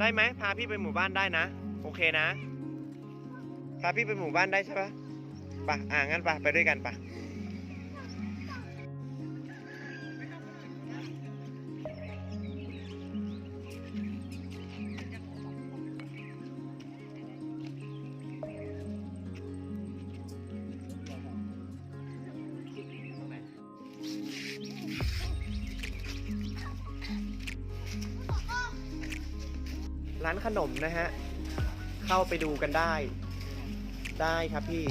ได้ไหมพาพี่ไปหมู่บ้านได้นะ โอเคนะ พาพี่ไปหมู่บ้านได้ใช่ปะไปะอ่างั้นไปไปด้วยกันปะ ร้านขนมนะฮะ เข้าไปดูกันได้ ได้ครับพี่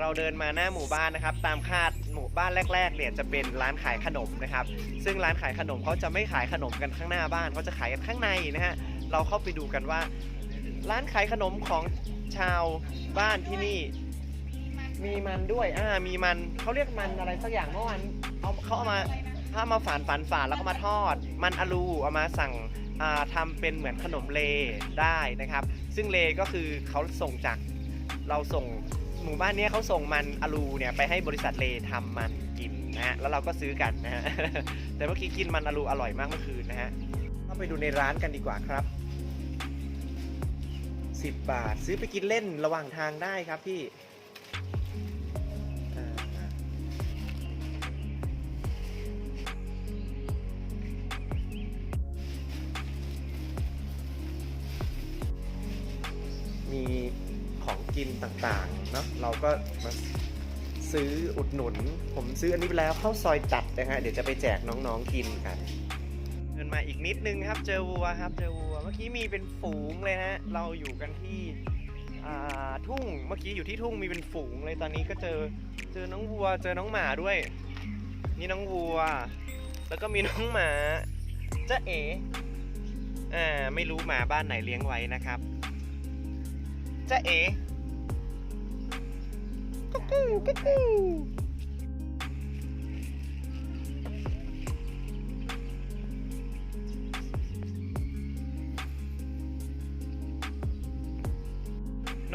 เราเดินมาหน้าหมู่บ้านนะครับ ตามคาดหมู่บ้านแรก ๆ เนี่ยจะเป็นร้านขายขนมนะครับ ซึ่งร้านขายขนมเขาจะไม่ขายขนมกันข้างหน้าบ้านเขาจะขายกันข้างในนะฮะ เราเข้าไปดูกันว่า ร้านขายขนมของชาวบ้านที่นี่มีมันด้วยอ่ามีมันเขาเรียกมันอะไรสักอย่างเมื่อวานเอาเขาเอามาถ้ามาฝานฝานฝานแล้วก็มาทอด มันอลูเอามาสั่ง ทำเป็นเหมือนขนมเลได้นะครับ ซึ่งเลก็คือเขาส่งจากเราส่งหมู่บ้านนี้เขาส่งมันอลูเนี่ยไปให้บริษัทเลทำมันกินนะฮะแล้วเราก็ซื้อกันนะฮะแต่เมื่อกี้กินมันอลูอร่อยมากเมื่อคืนนะฮะเข้าไปดูในร้านกันดีกว่าครับ 10 บาทซื้อไปกินเล่นระหว่างทางได้ครับพี่ ของกินต่างๆเนาะเราก็มาซื้ออุดหนุน ผมซื้ออันนี้ไปแล้วข้าวซอยจัดนะฮะเดี๋ยวจะไปแจกน้องๆกินกันเดินมาอีกนิดนึงครับ เจอวัวครับ เจอวัว เมื่อกี้มีเป็นฝูงเลยฮะเราอยู่กันที่ทุ่งเมื่อกี้อยู่ที่ทุ่งมีเป็นฝูงเลยตอนนี้ก็เจอเจอน้องวัว เจอน้องหมาด้วยนี่น้องวัว แล้วก็มีน้องหมาจ้าเอ๋อ่าไม่รู้หมาบ้านไหนเลี้ยงไว้นะครับ จ้าเอ๋กุ๊กกูกุ๊ก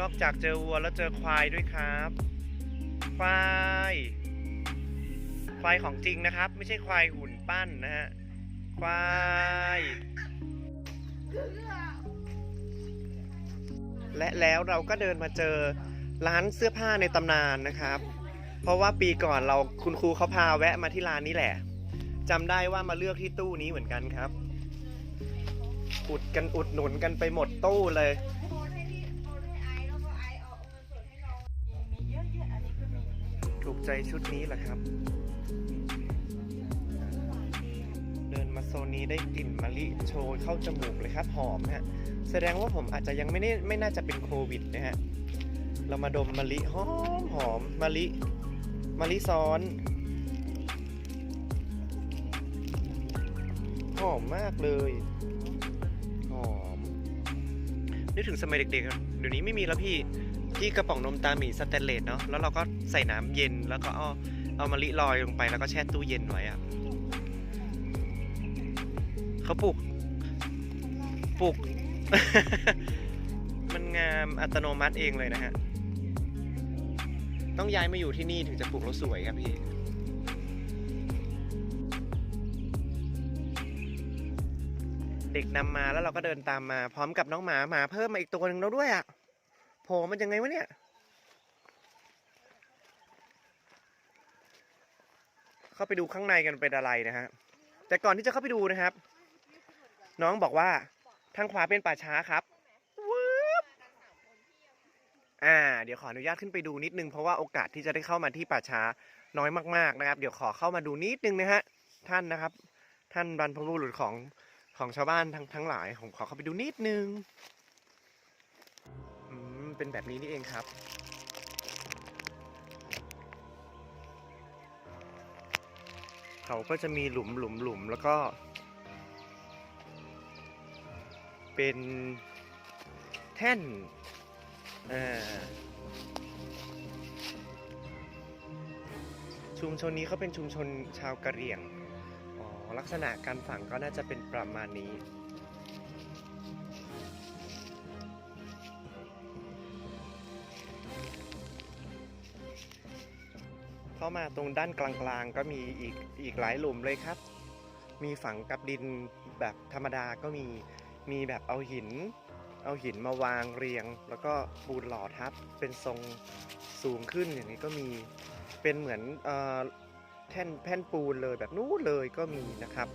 นอกจากเจอวัวแล้วเจอควายด้วยครับ ควาย ควายของจริงนะครับ ไม่ใช่ควายหุ่นปั้นนะฮะ ควาย และแล้วเราก็เดินมาเจอร้านเสื้อผ้าในตำนานนะครับ เพราะว่าปีก่อนเราคุณครูเขาพาแวะมาที่ร้านนี้แหละจำได้ว่ามาเลือกที่ตู้นี้เหมือนกันครับ อุดกันอุดหนุนกันไปหมดตู้เลย ถูกใจชุดนี้แหละครับ เดินมาโซนนี้ได้กลิ่นมะลิโชยเข้าจมูกเลยครับหอมฮะ แสดงว่าผมอาจจะยังไม่ได้ไม่น่าจะเป็นโควิดนะฮะ เรามาดมมะลิหอมหอมมะลิมะลิซ้อนหอมมากเลยหอมนึกถึงสมัยเด็กๆ เดี๋ยวนี้ไม่มีแล้วพี่ที่กระป๋องนมตาหมีสแตนเลสเนาะแล้วเราก็ใส่น้ำเย็นแล้วก็เอาเอามะลิลอยลงไปแล้วก็แช่ตู้เย็นไว้อะเขาปลูกปลูก มันงามอัตโนมัติเองเลยนะฮะ ต้องย้ายมาอยู่ที่นี่ถึงจะปลูกแล้วสวยครับพี่เด็กนำมาแล้วเราก็เดินตามมา พร้อมกับน้องหมาหมาเพิ่มมาอีกตัวหนึ่งแล้วด้วยอะ่ะโผล่มันยังไงวะเนี่ย เข้าไปดูข้างในกันเป็นอะไรนะฮะแต่ก่อนที่จะเข้าไปดูนะครับ น้องบอกว่า ทางขวาเป็นป่าช้าครับวืบอ่า เดี๋ยวขออนุญาตขึ้นไปดูนิดนึงเพราะว่าโอกาสที่จะได้เข้ามาที่ป่าช้าน้อยมากๆนะครับ เดี๋ยวขอเข้ามาดูนิดนึงนะฮะท่านนะครับ ท่านบรรพบุรุษของของชาวบ้านทั้งทั้งหลายผมขอเข้าไปดูนิดนึงอืมเป็นแบบนี้นี่เองครับเขาก็จะมีหลุมหลุมหลุมแล้วก็ เป็นแท่นชุมชนนี้เขาเป็นชุมชนชาวกะเหรี่ยงอ๋อลักษณะการฝังก็น่าจะเป็นประมาณนี้ เข้ามาตรงด้านกลางๆก็มีอีกอีกหลายหลุมเลยครับ มีฝังกับดินแบบธรรมดาก็มี มีแบบเอาหิน เอาหินมาวางเรียง แล้วก็ปูนหล่อทับเป็นทรงสูงขึ้นอย่างนี้ก็มีเป็นเหมือนอแท่นแผ่นปูนเลยแบบนู้นเลยก็มีนะครับ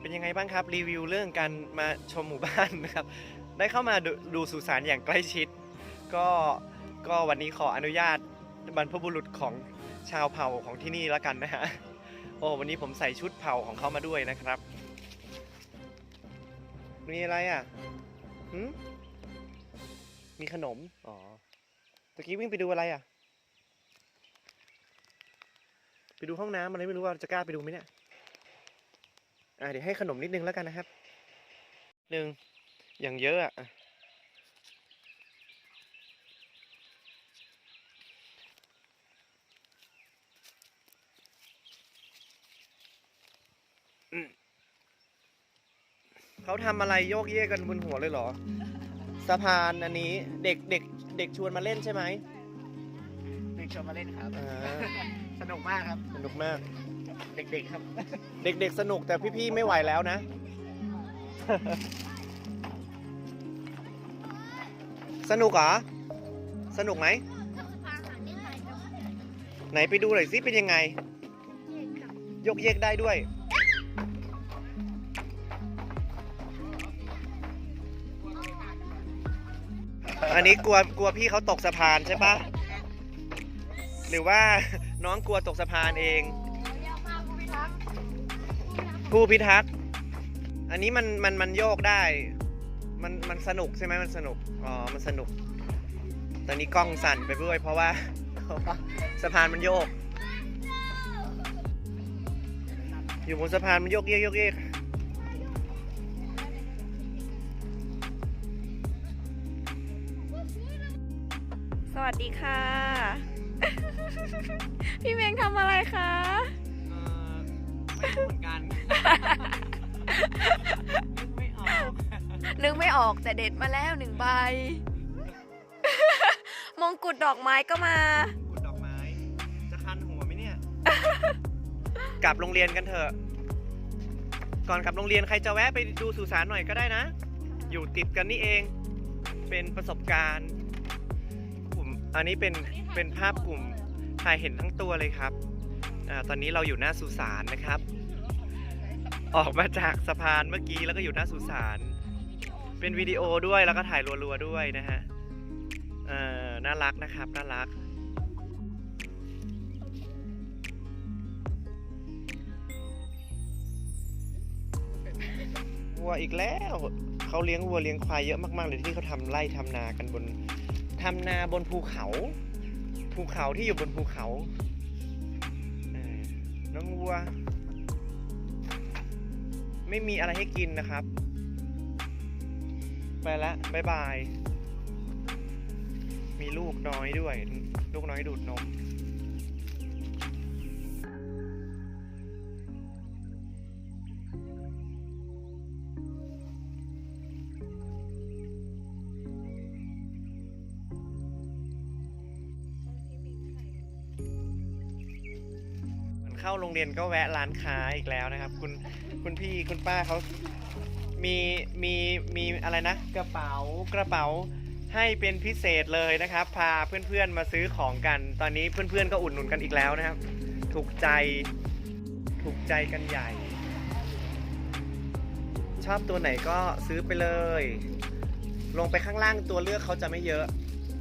เป็นยังไงบ้างครับรีวิวเรื่องการมาชมหมู่บ้านนะครับ ได้เข้ามาดูดูสุสานอย่างใกล้ชิด ก็ก็วันนี้ขออนุญาตบรรพบุรุษของชาวเผ่าของที่นี่แล้วกันนะฮะโอ้วันนี้ผมใส่ชุดเผ่าของเขามาด้วยนะครับ มีอะไรอะหืมมีขนม อ๋อ ตะกี้วิ่งไปดูอะไรอะ ไปดูห้องน้ำอะไรไม่รู้ว่าจะกล้าไปดูไหมเนี่ย อ่าเดี๋ยวให้ขนมนิดนึงแล้วกันนะครับ หนึ่งอย่างเยอะอะ เขาทำอะไรโยกเยกกันบนหัวเลยเหรอ สะพานอันนี้เด็กเด็กเด็กชวนมาเล่นใช่ไหมเด็กชวนมาเล่นครับ อ่าสนุกมากครับ สนุกมาก เด็กๆครับ เด็กๆสนุกแต่พี่ๆไม่ไหวแล้วนะ สนุกเหรอ สนุกไหม ไหนไปดูหน่อยสิเป็นยังไง ยกเยกได้ด้วย อันนี้กลัวกลัวพี่เขาตกสะพานใช่ปะหรือว่าน้องกลัวตกสะพานเองผู้พิทักษ์อันนี้มันมันมันโยกได้ มันมันสนุกใช่ไหมมันสนุกอ๋อมันสนุก ตอนนี้กล้องสั่นไปด้วยเพราะว่าเพราะว่าสะพานมันโยก อยู่บนสะพานมันโยกเยกโยกเยก ค่ะ พี่เมงทำอะไรคะไม่รู้เหมือนกันไม่ออกนึกไม่ออกแต่เด็ดมาแล้วหนึ่งใบ มงกุฎดอกไม้ก็มา กุดดอกไม้ จะคันหัวไหมเนี่ย กลับโรงเรียนกันเถอะ ก่อนกลับโรงเรียนใครจะแวะไปดูสุสานหน่อยก็ได้นะ อยู่ติดกันนี่เอง เป็นประสบการณ์กลุ่ม อันนี้เป็นเป็นภาพกลุ่มถ่ายเห็นทั้งตัวเลยครับอตอนนี้เราอยู่หน้าสุสานนะครับ ออกมาจากสะพานเมื่อกี้แล้วก็อยู่หน้าสุสานเป็นวิดีโอด้วยแล้วก็ถ่ายรัวๆด้วยนะฮะน่ารักนะครับน่ารักวัวอีกแล้วเขาเลี้ยงวัวเลี้ยงควายเยอะมากๆเลยที่เขาทำไร่ทำนากันบน ทำนาบนภูเขา ภูเขาที่อยู่บนภูเขาน้องวัว ไม่มีอะไรให้กินนะครับ ไปละบายบาย มีลูกน้อยด้วย ลูกน้อยดูดนม เข้าโรงเรียนก็แวะร้านค้าอีกแล้วนะครับ คุณคุณพี่คุณป้าเขามีมีมีอะไรนะ กระเป๋ากระเป๋าให้เป็นพิเศษเลยนะครับ พาเพื่อนๆมาซื้อของกัน ตอนนี้เพื่อนๆก็อุดหนุนกันอีกแล้วนะครับ ถูกใจถูกใจกันใหญ่ ชอบตัวไหนก็ซื้อไปเลย ลงไปข้างล่างตัวเลือกเขาจะไม่เยอะ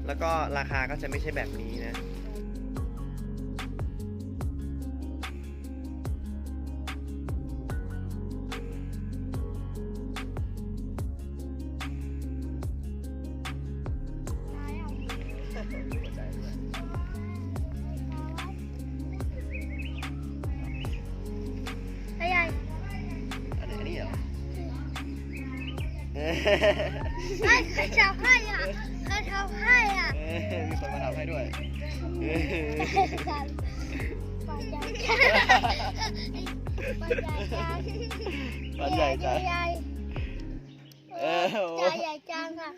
แล้วก็ราคาก็จะไม่ใช่แบบนี้นะ ไม่เคยทำให้อะเคยทำให้อะมีคนมาทำให้ด้วยปันใจจังปันใจจังปัญญาใจใหญ่จังค่ะ